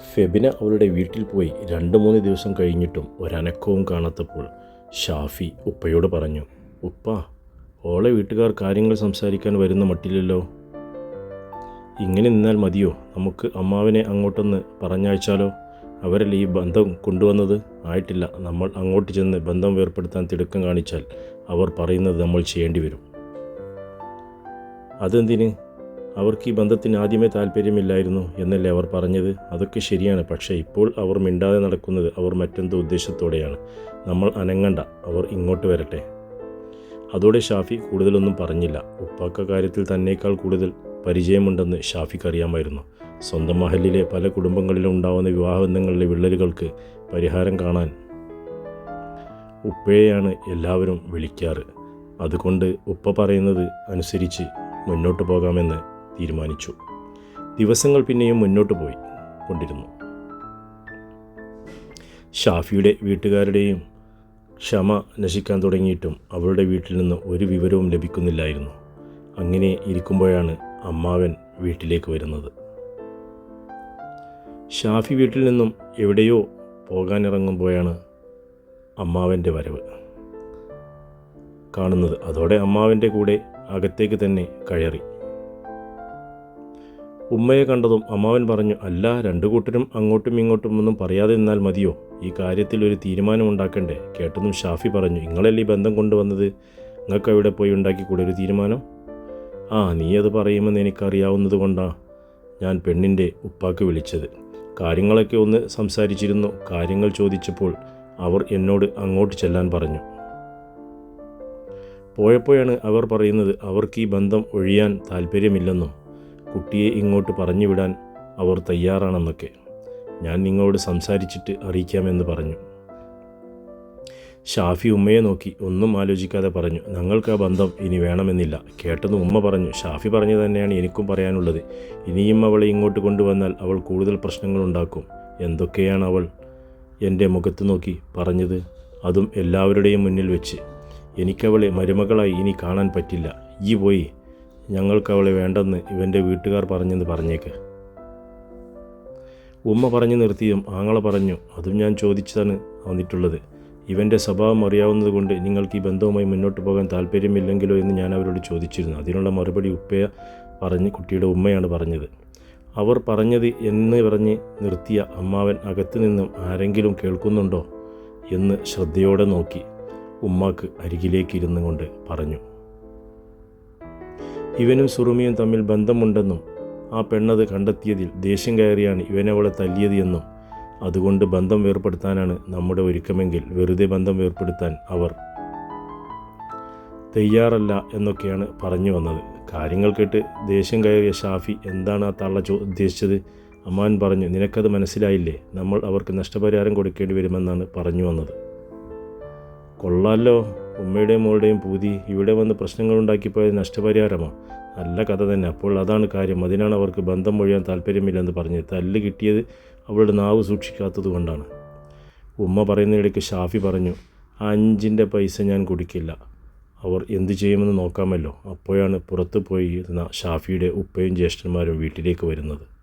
ഫെബിന അവരുടെ വീട്ടിൽ പോയി രണ്ട് മൂന്ന് ദിവസം കഴിഞ്ഞിട്ടും ഒരനക്കവും കാണാത്തപ്പോൾ ഷാഫി ഉപ്പയോട് പറഞ്ഞു ഉപ്പ ഓളെ വീട്ടുകാർ കാര്യങ്ങൾ സംസാരിക്കാൻ വരുന്ന മട്ടില്ലല്ലോ. ഇങ്ങനെ നിന്നാൽ മതിയോ? നമുക്ക് അമ്മാവിനെ അങ്ങോട്ടൊന്ന് പറഞ്ഞയച്ചാലോ? അവരല്ലേ ഈ ബന്ധം കൊണ്ടുവന്നത്? ആയിട്ടില്ല നമ്മൾ അങ്ങോട്ട് ചെന്ന് ബന്ധം വേർപ്പെടുത്താൻ തിടുക്കം കാണിച്ചാൽ അവർ പറയുന്നത് നമ്മൾ ചെയ്യേണ്ടി വരും അതെന്തിന്? അവർക്ക് ഈ ബന്ധത്തിന് ആദ്യമേ താല്പര്യമില്ലായിരുന്നു എന്നല്ലേ അവർ പറഞ്ഞത്? അതൊക്കെ ശരിയാണ്. പക്ഷേ ഇപ്പോൾ അവർ മിണ്ടാതെ നടക്കുന്നത് അവർ മറ്റെന്തോ ഉദ്ദേശത്തോടെയാണ്. നമ്മൾ അനങ്ങണ്ട അവർ ഇങ്ങോട്ട് വരട്ടെ. അതോടെ ഷാഫി കൂടുതലൊന്നും പറഞ്ഞില്ല. ഉപ്പാക്ക കാര്യത്തിൽ തന്നേക്കാൾ കൂടുതൽ പരിചയമുണ്ടെന്ന് ഷാഫിക്ക് അറിയാമായിരുന്നു. സ്വന്തം മഹലിലെ പല കുടുംബങ്ങളിലും ഉണ്ടാവുന്ന വിവാഹബന്ധങ്ങളിലെ വിള്ളലുകൾക്ക് പരിഹാരം കാണാൻ ഉപ്പയെയാണ് എല്ലാവരും വിളിക്കാറ്. അതുകൊണ്ട് ഉപ്പ പറയുന്നത് അനുസരിച്ച് മുന്നോട്ട് പോകാമെന്ന് തീരുമാനിച്ചു. ദിവസങ്ങൾ പിന്നെയും മുന്നോട്ട് പോയി കൊണ്ടിരുന്നു. ഷാഫിയുടെ വീട്ടുകാരുടെയും ക്ഷമ നശിക്കാൻ തുടങ്ങിയിട്ടും അവരുടെ വീട്ടിൽ നിന്ന് ഒരു വിവരവും ലഭിക്കുന്നില്ലായിരുന്നു. അങ്ങനെ ഇരിക്കുമ്പോഴാണ് അമ്മാവൻ വീട്ടിലേക്ക് വരുന്നത്. ഷാഫി വീട്ടിൽ നിന്നും എവിടെയോ പോകാനിറങ്ങുമ്പോഴാണ് അമ്മാവന്റെ വരവ്. കാണുന്നത് അതോടെ അമ്മാവന്റെ കൂടെ അകത്തേക്ക് തന്നെ കയറി. ഉമ്മയെ കണ്ടതും അമ്മാവൻ പറഞ്ഞു അല്ല രണ്ടു കൂട്ടരും അങ്ങോട്ടും ഇങ്ങോട്ടും ഒന്നും പറയാതെ നിന്നാൽ മതിയോ? ഈ കാര്യത്തിൽ ഒരു തീരുമാനം ഉണ്ടാക്കണ്ടേ? കേട്ടതും ഷാഫി പറഞ്ഞു നിങ്ങളല്ലേ ഈ ബന്ധം കൊണ്ടുവന്നത്? നിങ്ങൾക്ക് അവിടെ പോയി ഉണ്ടാക്കിക്കൂടെ ഒരു തീരുമാനം? ആ നീ അത് പറയുമെന്ന് എനിക്കറിയാവുന്നത് കൊണ്ടാണ് ഞാൻ പെണ്ണിന്റെ ഉപ്പാക്ക് വിളിച്ചത്. കാര്യങ്ങളൊക്കെ ഒന്ന് സംസാരിച്ചിരുന്നു. കാര്യങ്ങൾ ചോദിച്ചപ്പോൾ അവർ എന്നോട് അങ്ങോട്ട് ചെല്ലാൻ പറഞ്ഞു. പോയപ്പോഴാണ് അവർ പറയുന്നത് അവർക്ക് ഈ ബന്ധം ഒഴിയാൻ താല്പര്യമില്ലെന്നും കുട്ടിയെ ഇങ്ങോട്ട് പറഞ്ഞു വിടാൻ അവർ തയ്യാറാണെന്നൊക്കെ. ഞാൻ നിങ്ങളോട് സംസാരിച്ചിട്ട് അറിയിക്കാമെന്ന് പറഞ്ഞു. ഷാഫി ഉമ്മയെ നോക്കി ഒന്നും ആലോചിക്കാതെ പറഞ്ഞു ഞങ്ങൾക്ക് ആ ബന്ധം ഇനി വേണമെന്നില്ല. കേട്ടത് ഉമ്മ പറഞ്ഞു ഷാഫി പറഞ്ഞു തന്നെയാണ് എനിക്കും പറയാനുള്ളത്. ഇനിയും അവളെ ഇങ്ങോട്ട് കൊണ്ടുവന്നാൽ അവൾ കൂടുതൽ പ്രശ്നങ്ങൾ ഉണ്ടാക്കും. എന്തൊക്കെയാണ് അവൾ എന്റെ മുഖത്ത് നോക്കി പറഞ്ഞത്? അതും എല്ലാവരുടെയും മുന്നിൽ വെച്ച്. എനിക്കവളെ മരുമകളായി ഇനി കാണാൻ പറ്റില്ല. ഈ പോയി ഞങ്ങൾക്കവളെ വേണ്ടെന്ന് ഇവന്റെ വീട്ടുകാർ പറഞ്ഞെന്ന് പറഞ്ഞേക്ക്. ഉമ്മ പറഞ്ഞു നിർത്തിയും ആങ്ങളെ പറഞ്ഞു അതും ഞാൻ ചോദിച്ചതാണ് വന്നിട്ടുള്ളത്. ഇവന്റെ സ്വഭാവം അറിയാവുന്നതുകൊണ്ട് നിങ്ങൾക്ക് ഈ ബന്ധവുമായി മുന്നോട്ട് പോകാൻ താല്പര്യമില്ലെങ്കിലോ എന്ന് ഞാൻ അവരോട് ചോദിച്ചിരുന്നു. അതിനുള്ള മറുപടി ഉപ്പയ പറഞ്ഞ് കുട്ടിയുടെ ഉമ്മയാണ് പറഞ്ഞത്. അവർ പറഞ്ഞത് എന്ന് പറഞ്ഞ് നിർത്തിയ അമ്മാവൻ അകത്തു നിന്നും ആരെങ്കിലും കേൾക്കുന്നുണ്ടോ എന്ന് ശ്രദ്ധയോടെ നോക്കി. ഉമ്മാക്ക് അരികിലേക്ക് ഇരുന്നു കൊണ്ട് പറഞ്ഞു. ഇവനും സുറുമിയും തമ്മിൽ ബന്ധമുണ്ടെന്നും ആ പെണ്ണത് കണ്ടെത്തിയതിൽ ദേഷ്യം കയറിയാണ് ഇവനവളെ തല്ലിയത് എന്നും അതുകൊണ്ട് ബന്ധം വേർപ്പെടുത്താനാണ് നമ്മുടെ ഒരുക്കമെങ്കിൽ വെറുതെ ബന്ധം വേർപ്പെടുത്താൻ അവർ തയ്യാറല്ല എന്നൊക്കെയാണ് പറഞ്ഞു വന്നത്. കാര്യങ്ങൾ കേട്ട് ദേഷ്യം കയറിയ ഷാഫി എന്താണ് ആ തള്ള ചോ ഉദ്ദേശിച്ചത്? അമ്മാൻ പറഞ്ഞു നിനക്കത് മനസ്സിലായില്ലേ? നമ്മൾ അവർക്ക് നഷ്ടപരിഹാരം കൊടുക്കേണ്ടി വരുമെന്നാണ് പറഞ്ഞു വന്നത്. കൊള്ളാലോ. ഉമ്മയുടെയും മോളുടെയും പൂതി ഇവിടെ വന്ന് പ്രശ്നങ്ങളുണ്ടാക്കിപ്പോയത് നഷ്ടപരിഹാരമോ. നല്ല കഥ തന്നെ. അപ്പോൾ അതാണ് കാര്യം. അതിനാണ് അവർക്ക് ബന്ധം മൊഴിയാൻ താല്പര്യമില്ലെന്ന് പറഞ്ഞ് തല്ല് കിട്ടിയത് അവളുടെ നാവ് സൂക്ഷിക്കാത്തത് കൊണ്ടാണ്. ഉമ്മ പറയുന്നതിടയ്ക്ക് ഷാഫി പറഞ്ഞു അഞ്ചിന്റെ പൈസ ഞാൻ കുടിക്കില്ല. അവർ എന്തു ചെയ്യുമെന്ന് നോക്കാമല്ലോ. അപ്പോഴാണ് പുറത്തു പോയിരുന്ന ഷാഫിയുടെ ഉപ്പയും ജ്യേഷ്ഠന്മാരും വീട്ടിലേക്ക് വരുന്നത്.